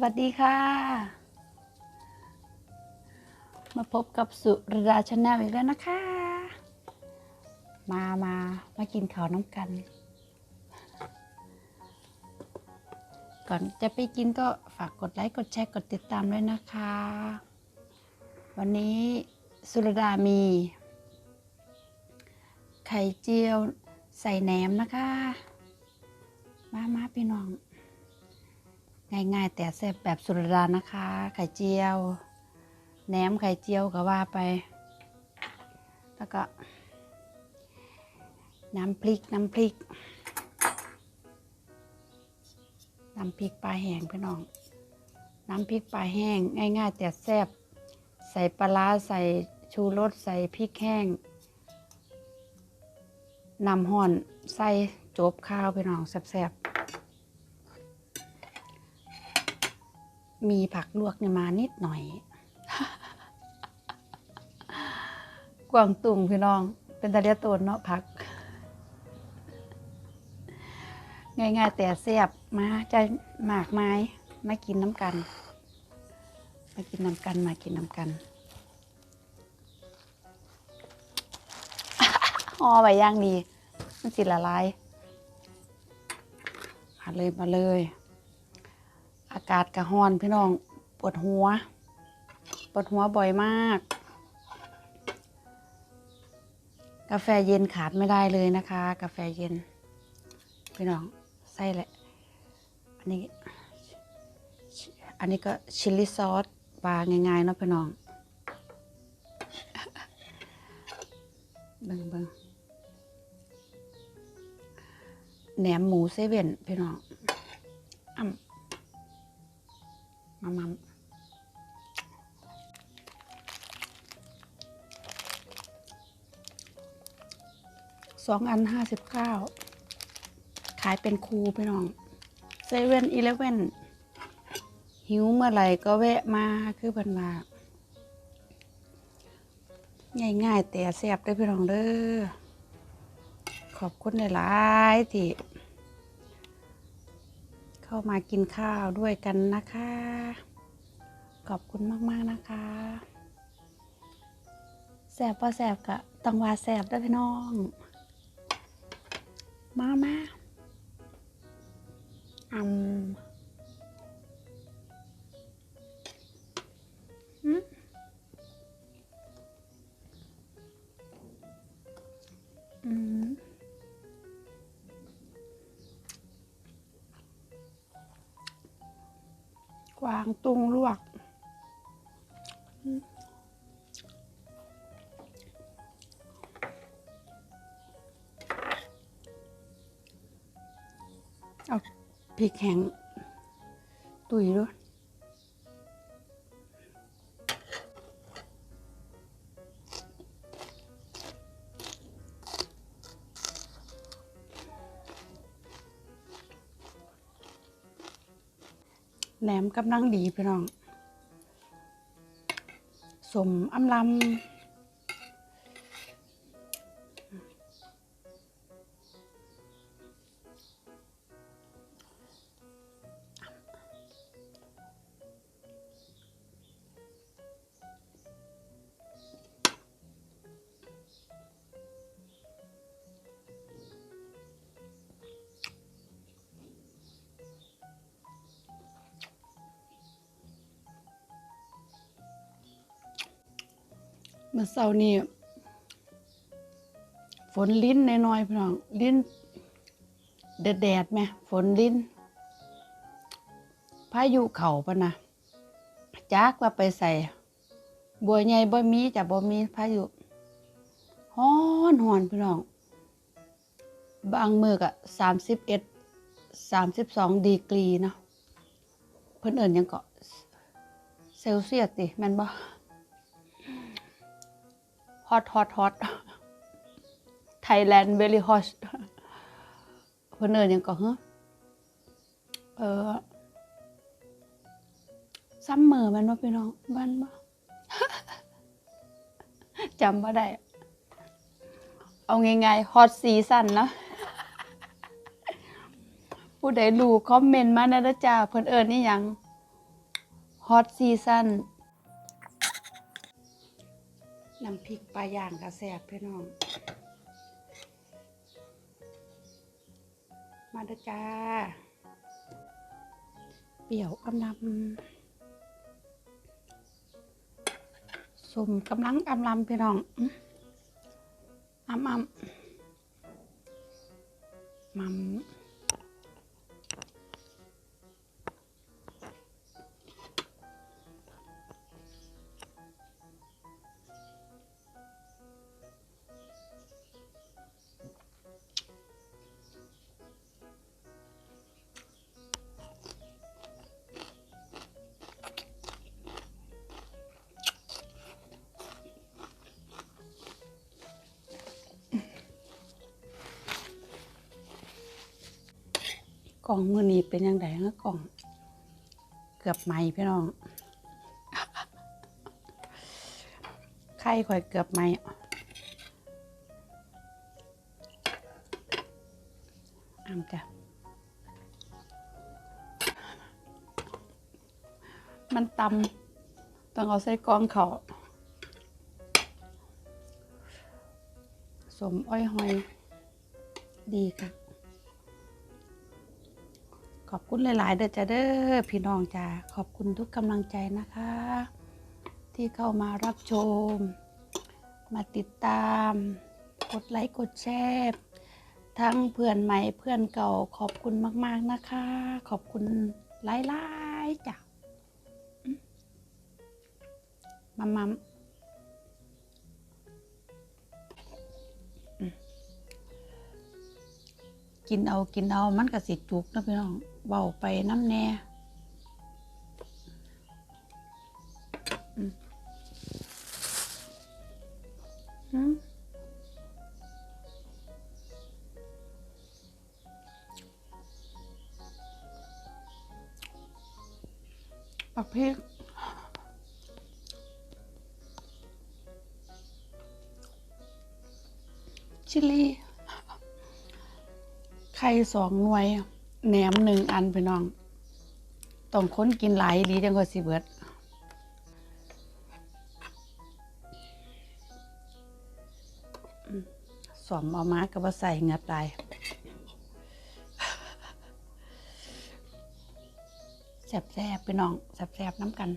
สวัสดีค่ะ มาพบกับสุรดาชาแนลอีกแล้วนะคะ มามามากินข้าวน้ำกัน ก่อนจะไปกินก็ฝากกดไลค์ กดแชร์ กดติดตามด้วยนะคะ วันนี้สุรดามี ไข่เจียวใส่แหนมนะคะ มามาพี่น้อง ง่ายๆ แต่แซ่บแบบสุรานะคะ ไข่เจียวแหนมไข่เจียวก็ว่าไป แล้วก็ น้ำพริกน้ำพริกน้ำพริกปลาแห้งพี่น้อง น้ำพริกปลาแห้งง่ายๆ แต่แซ่บใส่ปลาร้าใส่ชูรสใส่พริกแห้งนำห่อนใส่จบข้าวพี่น้องแซ่บๆ มีผักลวกเนี่ยมานิดหน่อย กวางตุงพี่น้อง เป็นตะเลียตนเนาะผัก ง่ายๆแต่แซ่บมาจะหมากไม้มากินน้ำกัน มากินน้ำกันมากินน้ำกันห่อไว้อย่างดี มันสิละลาย มาเลยมาเลย กาศกระหอนพี่น้องปวดหัว ปวดหัวบ่อยมาก กาแฟเย็นขาดไม่ได้เลยนะคะ กาแฟเย็น พี่น้องใส่แหละ อันนี้ อันนี้ก็ชิลลี่ซอสปลาง่ายๆเนาะพี่น้องเบิ่งเบิ่งแหนมหมูเซเว่นพี่น้องอ่ำ มามาสองอันห้าสิบเก้าขายเป็นครูพี่น้องเซเว่นอีเลฟเว่นหิวเมื่อไหร่ก็แวะมาคือเพิ่นว่าง่ายๆแต่แซ่บได้พี่น้องเด้อขอบคุณหลายๆที่ เข้ามากินข้าวด้วยกันนะคะ ขอบคุณมาก ๆ นะคะแสบพอแสบกะตังวาแสบได้อพี่น้อง มามาอืมางตุงลวก เอาพริกแห้งตุยด้วย มกำลังดีพี่น้องสมอำลำ มื่อเช้านี้ฝนลิ้นน้อยๆพี่น้องลิ้นแดดๆไหมฝนลิ้นพายุเข่าปะนะจากว่าไปใส่บัวใหญ่บ่มีจะบ่มีพายุฮ้อนหอนพี่น้อง บางมือกะสามสิบเอ็ดสามสิบสองดีกรีเนาะเพิ่อนเอิ่นหยังเกาะเซลเซียสติแม่นบ่ ฮอตฮอตฮอตไทยแลนด์เวลี่ฮอตเพิ่อนเอินยังกาะฮะเออซัมเมอร์มันว่าพี่น้องบ้านบ่จำบ่ได้ เอาง่ายๆฮอตซีซั่นเนาะผู้ใดรู้คอมเมนต์มานะจ้าเพิ่อนเอิ้นนี่หยังฮอตซีซั่น น้ำพริกปลาย่างกระแสบพี่น้อง มาเด้อจ้า เปรี้ยวอำลำสมกำลังอำลำพี่น้องอื้ออำอำ กล่องมือนี้เป็นยังไงฮะกล่อง เกือบไหมพี่น้องไข่ข่อยเกือบไหมอ้ามจ้ะมันตำต้องเอาใส่กองเขาสมอ้อยหอย ดีค่ะ ขอบคุณหลาย ๆ เด้อจ้าเด้อพี่น้องจ้าขอบคุณทุกกำลังใจนะคะ ที่เข้ามารับชม มาติดตาม กดไลค์กดแชร์ทั้งเพื่อนใหม่เพื่อนเก่าขอบคุณมาก ๆ นะคะ ขอบคุณหลาย ๆ จ้ะมัมมัมอืมกินเอากินเอามันก็สิจุกนะพี่น้อง เบาไปน้ำแน่อืมอืมปักพริกชิลลี่ไข่สองหน่วย แหนมหนึ่งอันพี่น้อง ต้องค้นกินหลายดีจังก็สิเบิดสอมเอามากับว่าใส่เงาตายแสบๆพี่น้องแสบแสบน้ำกัน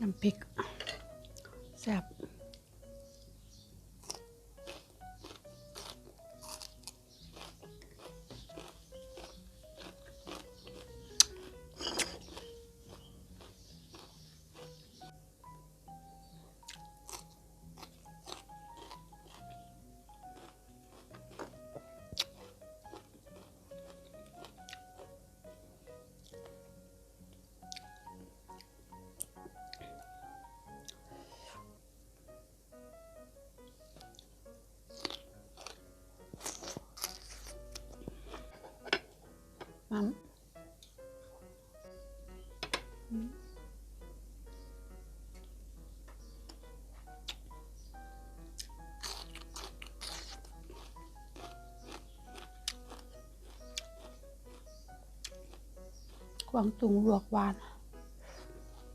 น้ำพริกแซ่บ กวางตุงลวกหวาน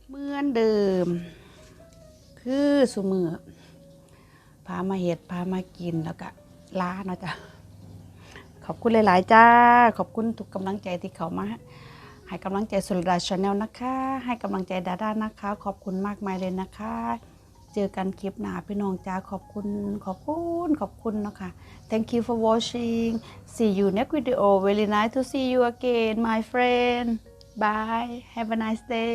เหมือนเดิม คือสุมือพามาเห็ดพามากินแล้วก็ล้าเนาะจ๊ะขอบคุณหลาย ๆ จ้า ขอบคุณทุกกำลังใจที่เขามา ให้กำลังใจสุรดาชาแนลนะคะ ให้กำลังใจดาด้านะคะ ขอบคุณมากมายเลยนะคะ เจอกันคลิปหน้าพี่น้องจ้าขอบคุณขอบคุณขอบคุณเนาะค่ะ thank you for watching see you next video very nice to see you again my friend bye have a nice day